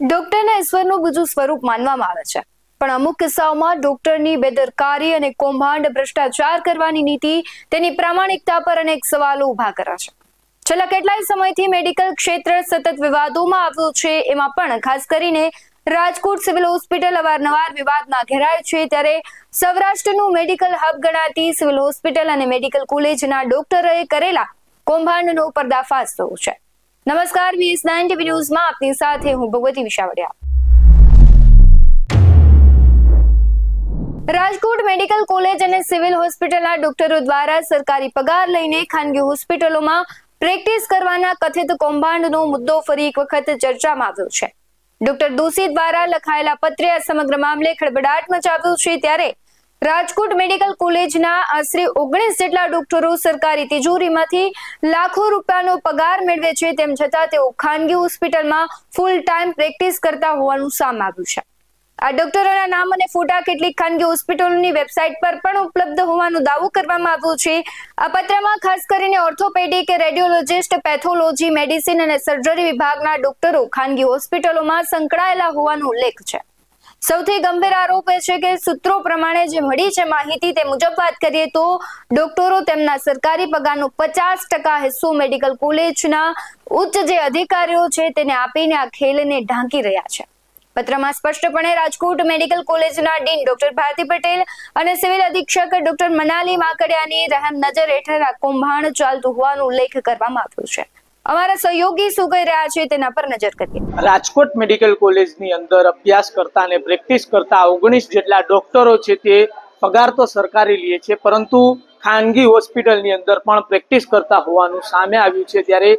ડોક્ટરને ઈશ્વરનું બીજું સ્વરૂપ માનવામાં આવે છે. પણ અમુક કિસ્સાઓમાં ડોક્ટરની બેદરકારી અને કૌભાંડ ભ્રષ્ટાચાર કરવાની નીતિ તેની પ્રામાણિકતા પર અનેક સવાલો ઊભા કર્યા છે. છેલ્લા કેટલાય સમયથી મેડિકલ ક્ષેત્ર સતત વિવાદોમાં આવ્યું છે, એમાં પણ ખાસ કરીને રાજકોટ સિવિલ હોસ્પિટલ અવારનવાર વિવાદમાં ઘેરાય છે, ત્યારે સૌરાષ્ટ્રનું મેડિકલ હબ ગણાતી સિવિલ હોસ્પિટલ અને મેડિકલ કોલેજના ડોક્ટરોએ કરેલા કૌભાંડનો પર્દાફાશ થયો છે. નમસ્કાર વીએસ નાઇન ટીવી ન્યૂઝમાં આપની સાથે હું ભગવતી વિશાવડિયા. રાજકોટ મેડિકલ કોલેજ અને સિવિલ હોસ્પિટલના ડોક્ટરો દ્વારા સરકારી પગાર લઈને ખાનગી હોસ્પિટલોમાં પ્રેક્ટિસ કરવાના કથિત કૌભાંડનો મુદ્દો ફરી એક વખત ચર્ચામાં આવ્યો છે. ડોક્ટર દોશી દ્વારા લખાયેલા પત્રે આ સમગ્ર મામલે ખળબડાટ મચાવ્યો છે ત્યારે રાજકોટ મેડિકલ કોલેજના આશરે ઓગણીસ જેટલા ડોક્ટરો સરકારી તિજોરીમાંથી લાખો રૂપિયાનો પગાર મેળવે છે, તેમ છતાં તેઓ ખાનગી હોસ્પિટલમાં ફૂલ ટાઈમ પ્રેક્ટિસ કરતા હોવાનું સામે આવ્યું છે. આ ડોક્ટરોના નામ અને ફોટા કેટલીક ખાનગી હોસ્પિટલોની વેબસાઇટ પર પણ ઉપલબ્ધ હોવાનો દાવો કરવામાં આવ્યો છે. આ પત્રમાં ખાસ કરીને ઓર્થોપેડિક, રેડિયોલોજિસ્ટ, પેથોલોજી, મેડિસિન અને સર્જરી વિભાગના ડોક્ટરો ખાનગી હોસ્પિટલોમાં સંકળાયેલા હોવાનો ઉલ્લેખ છે. સૌથી ગંભીર આરોપ એ છે કે સૂત્રો પ્રમાણે જે મળી છે માહિતી તે મુજબ વાત કરીએ તો ડોક્ટરો તેમના સરકારી પગારનો પચાસ ટકા હિસ્સો મેડિકલ કોલેજના ઉચ્ચ જે અધિકારીઓ છે તેને આપીને આ ખેલને ઢાંકી રહ્યા છે. પત્રમાં સ્પષ્ટપણે રાજકોટ મેડિકલ કોલેજના ડીન ડોક્ટર ભારતી પટેલ અને સિવિલ અધિક્ષક ડોક્ટર મનાલી માકડિયાની રહેમ નજર હેઠળ આ કૌભાંડ ચાલતું હોવાનો ઉલ્લેખ કરવામાં આવ્યો છે. અમારા સહયોગી શું કહી રહ્યા છે તેના પર નજર કરીએ. રાજકોટ મેડિકલ કોલેજની અંદર અભ્યાસ કરતા અને પ્રેક્ટિસ કરતા ઓગણીસ જેટલા ડોક્ટરો છે તે પગાર તો સરકારી લે છે, પરંતુ ખાનગી હોસ્પિટલની અંદર પણ પ્રેક્ટિસ કરતા હોવાનું સામે આવ્યું છે. ત્યારે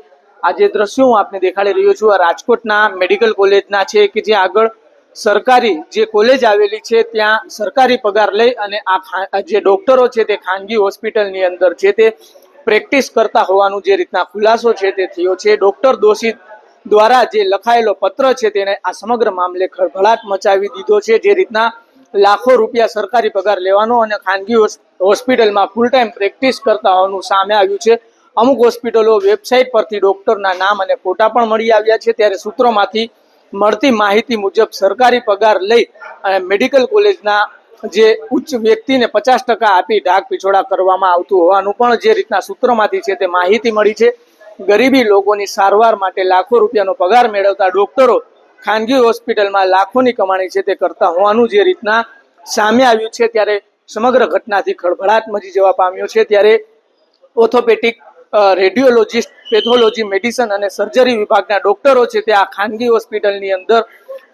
આ જે દ્રશ્યો હું આપને દેખાડી રહ્યો છું. આ રાજકોટના મેડિકલ કોલેજના છે કે જે આગળ સરકારી જે કોલેજ આવેલી છે, ત્યાં સરકારી પગાર લઈ અને આ જે ડોક્ટરો છે તે ખાનગી હોસ્પિટલની અંદર છે તે પ્રેક્ટિસ કરતા હોવાનું જે રીતના ખુલાસો છે તે થયો છે. ડોક્ટર દોષિત દ્વારા જે લખાયેલો પત્ર છે તેને આ સમગ્ર મામલે ખળભળાટ મચાવી દીધો છે. જે રીતના લાખો રૂપિયા સરકારી પગાર લેવાનો અને ખાનગી હોસ- હોસ્પિટલમાં ફૂલ ટાઈમ પ્રેક્ટિસ કરતા હોવાનું સામે આવ્યું છે. અમુક હોસ્પિટલો વેબસાઇટ પરથી ડોક્ટરના નામ અને ફોટા પણ મળી આવ્યા છે. ત્યારે સૂત્રોમાંથી મળતી માહિતી મુજબ સરકારી પગાર લઈ અને મેડિકલ કોલેજના જે ઉચ્ચ વ્યક્તિને પચાસ ટકા આપી ઢાક પીછોડા કરવામાં આવતું હોવાનું પણ જે રીતના સૂત્રોમાંથી છે તે માહિતી મળી છે. ગરીબી લોકોની સારવાર માટે લાખો રૂપિયાનો પગાર મેળવતા ડોક્ટરો ખાનગી હોસ્પિટલમાં લાખોની કમાણી છે તે કરતા હોવાનું જે રીતના સામે આવ્યું છે ત્યારે સમગ્ર ઘટનાથી ખળભળાટ મચી જવા પામ્યો છે ત્યારે ઓર્થોપેટિક રેડિયોલોજિસ્ટ, પેથોલોજી, મેડિસન અને સર્જરી વિભાગના ડોક્ટરો છે તે આ ખાનગી હોસ્પિટલની અંદર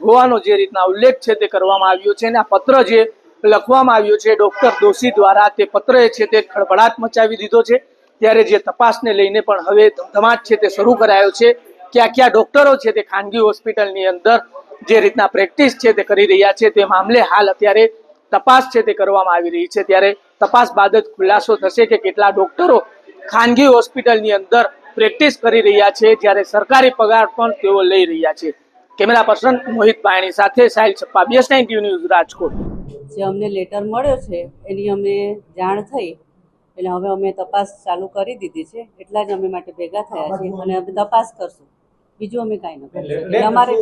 હોવાનો જે રીતના ઉલ્લેખ છે તે કરવામાં આવ્યો છે અને આ પત્ર જે લખવામાં આવ્યો છે, ડોક્ટર દોશી દ્વારા તે પત્ર છે તે ખળભળાટ મચાવી દીધો છે. ત્યારે જે તપાસને લઈને પણ હવે ધમધમાટ છે તે શરૂ કરાયો છે. ક્યાં ક્યાં ડોક્ટરો છે તે ખાનગી હોસ્પિટલની અંદર જે રીતના પ્રેક્ટિસ છે તે કરી રહ્યા છે, તે મામલે હાલ અત્યારે તપાસ છે તે કરવામાં આવી રહી છે. ત્યારે તપાસ બાદ જ ખુલાસો થશે કે કેટલા ડોક્ટરો ખાનગી હોસ્પિટલની અંદર પ્રેક્ટિસ કરી રહ્યા છે, જ્યારે સરકારી પગાર પણ તેઓ લઈ રહ્યા છે. કેમેરા પર્સન મોહિત પાયણી સાથે Sahil Chhappa BS nine news Rajkot. જે અમને લેટર મળ્યો છે એની અમે જાણ થઈ. એટલે હવે અમે તપાસ ચાલુ કરી દીધી છે. એટલા જ અમે માટે ભેગા થયા છીએ અને અમે તપાસ કરશું. બીજું અમે કાંઈ ન કરીશું. તમારે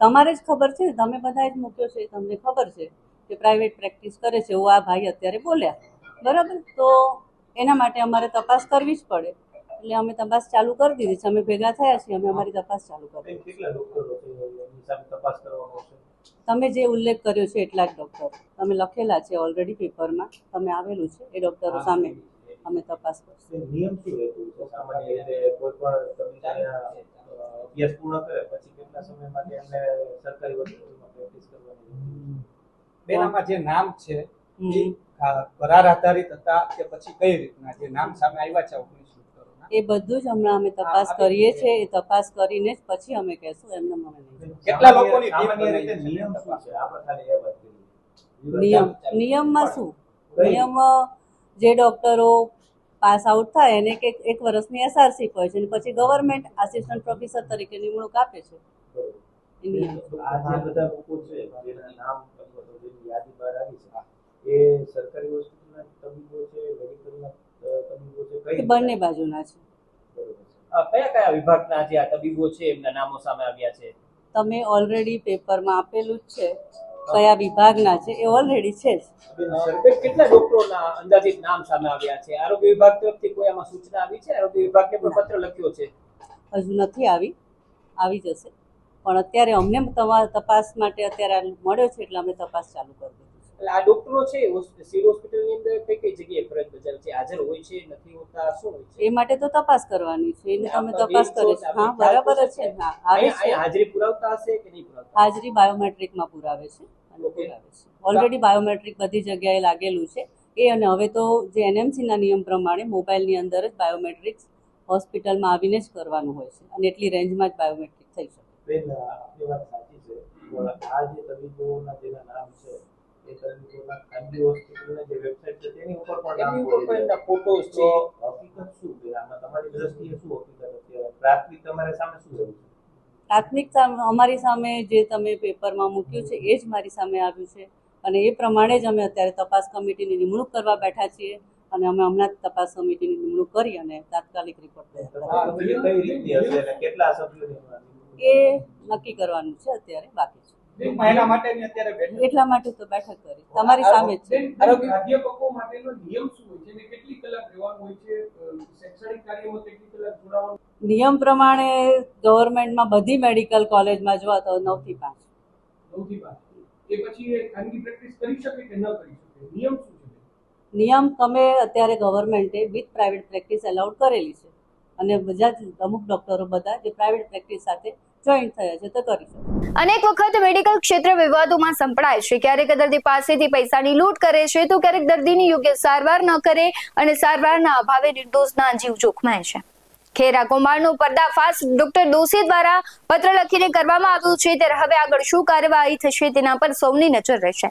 તમારે જ ખબર છે તમે બધાએ જ મૂક્યો છે તમને ખબર છે કે પ્રાઇવેટ પ્રેક્ટિસ કરે છે. એવું આ ભાઈ અત્યારે બોલ્યા. બરાબર? તો એના માટે અમારે તપાસ કરવી જ પડે. એટલે અમે તપાસ ચાલુ કરી દીધી છે. અમે ભેગા થયા છીએ અમે અમારી તપાસ ચાલુ કરી. કેટલા ડોક્ટરો તપાસ કરવામાં આવશે? તમે જે ઉલ્લેખ કર્યો છે એટલા જ ડૉક્ટર તમે લખેલા છે ઓલરેડી પેપરમાં તમે આવેલું છે એ ડૉક્ટરો સામે અમે તપાસ કરશું. એ નિયમ શું સામાન્ય રીતે કોઈ પણ તમે ત્યાં અ, અભ્યાસ પૂર્ણ કરે પછી કેટલા સમય માટે એમને સરકારી હોસ્પિટલમાં પ્રેક્ટિસ કરવાની બેનામાં જે નામ છે એ કરાર આધારિત હતા કે પછી કઈ રીતના? જે નામ સામે આવ્યા છે ઓગણીસ એ બધું જ હમણાં અમે તપાસ કરીએ છીએ એ તપાસ કરીને જ પછી અમે કહેશું એમને મને કેટલા લોકોની? નિયમ નિયમ. નિયમમાં શું? નિયમ જે ડૉક્ટરો પાસ આઉટ થાય એને કે એક વર્ષની એસઆરસી હોય છે અને પછી ગવર્મેન્ટ આસિસ્ટન્ટ પ્રોફેસર તરીકે નિમણૂક આપે છે. એ નિયમ. આ બધા લોકો છે જેના નામ અથવા તો જેની યાદી બહાર આવી છે એ સરકારી બંને બાજુના છે. કયા કયા વિભાગના જે આ તબીબો છે એમના નામો સામે આવ્યા છે? તમે ઓલરેડી પેપરમાં આપેલું જ છે કયા વિભાગના છે એ ઓલરેડી છે જ. કેટલા ડોક્ટરોના અંદાજિત નામ સામે આવ્યા છે? આરોગ્ય વિભાગ તરફથી કોઈ આમાં સૂચના આવી છે? આરોગ્ય વિભાગને પણ પત્ર લખ્યો છે? હજુ નથી આવી. આવી જશે. પણ અત્યારે અમને તપાસ માટે અત્યારે મળ્યો છે એટલે અમે તપાસ ચાલુ કરી એટલે આ ડોક્ટરો છે સિવિલ હોસ્પિટલની અંદર કઈ કઈ જગ્યાએ ફરજ બજાવે છે? હાજર હોય છે નથી હોતા શું હોય છે? એ માટે તો તપાસ કરવાની છે એને તમે તપાસ કરો છો, હા બરાબર છે. હા હાજરી પુરાવતા હશે કે નહીં પુરાવતા? હાજરી બાયોમેટ્રિકમાં પુરાવે છે. પુરાવે છે. ઓલરેડી બાયોમેટ્રિક બધી જગ્યાએ લાગેલું છે. એ અને હવે તો જે એનએમસીના નિયમ પ્રમાણે મોબાઈલની અંદર જ બાયોમેટ્રિક્સ હોસ્પિટલમાં આવીને જ કરવાનું હોય છે. અને એટલી રેન્જમાં જ બાયોમેટ્રિક થઈ શકે. બેન આપની વાત સાચી છે. આ જે તબીબોના જેના નામ છે એ તબીબોના ખાનગી હોસ્પિટલની જે વેબસાઇટ છે તેની ઉપર પણ નામ એની ઉપર પણ એમના photos છે. તો હકીકત શું છે? આમાં તમારી દ્રષ્ટિએ શું હકીકત અત્યારે પ્રાથમિક તમારે સામે શું એવું છે? પ્રાથમિક સામે અમારી સામે જે તમે પેપરમાં મૂક્યું છે એ જ મારી સામે આવ્યું છે. અને એ પ્રમાણે જ અમે અત્યારે તપાસ કમિટીની નિમણૂક કરવા બેઠા છીએ અને અમે હમણાં જ તપાસ કમિટીની નિમણૂક કરી અને તાત્કાલિક રિપોર્ટ તૈયાર? એ નક્કી કરવાનું છે અત્યારે બાકી છે. એક માટેની અત્યારે બેઠક એટલા માટે તો બેઠક કરી. તમારી સામે છે. અધ્યાપકો માટેનો નિયમ શું હોય છે અને કેટલી કલાક રહેવાનું હોય છે? શૈક્ષણિક કાર્યમાં કેટલી કલાક જોડાવાનું? નિયમ પ્રમાણે ગવર્મેન્ટમાં બધી મેડિકલ કોલેજમાં જોવા તો નવથી પાંચ. નવથી બાર એ પછી ખાનગી પ્રેક્ટિસ કરી શકે કે ન કરી શકે? નિયમ શું છે? નિયમ તમે અત્યારે ગવર્મેન્ટે વિથ પ્રાઇવેટ પ્રેક્ટિસ એલાઉડ કરેલી છે. અને બધા જ અમુક ડોક્ટરો બધા જે પ્રાઇવેટ પ્રેક્ટિસ સાથે જોઈન્ટ થયા છે તો કરી શકો. અનેક વખત મેડિકલ ક્ષેત્ર વિવાદોમાં સંપડાય છે. ક્યારેક દર્દી પાસેથી પૈસાની લૂંટ કરે છે તો ક્યારેક દર્દીની યોગ્ય સારવાર ન કરે અને સારવારના અભાવે નિર્દોષના જીવ જોખમાય છે. ખેરા કૌભાંડનો પર્દાફાશ ડોક્ટર દોશી દ્વારા પત્ર લખીને કરવામાં આવ્યું છે. ત્યારે હવે આગળ શું કાર્યવાહી થશે તેના પર સૌની નજર રહેશે.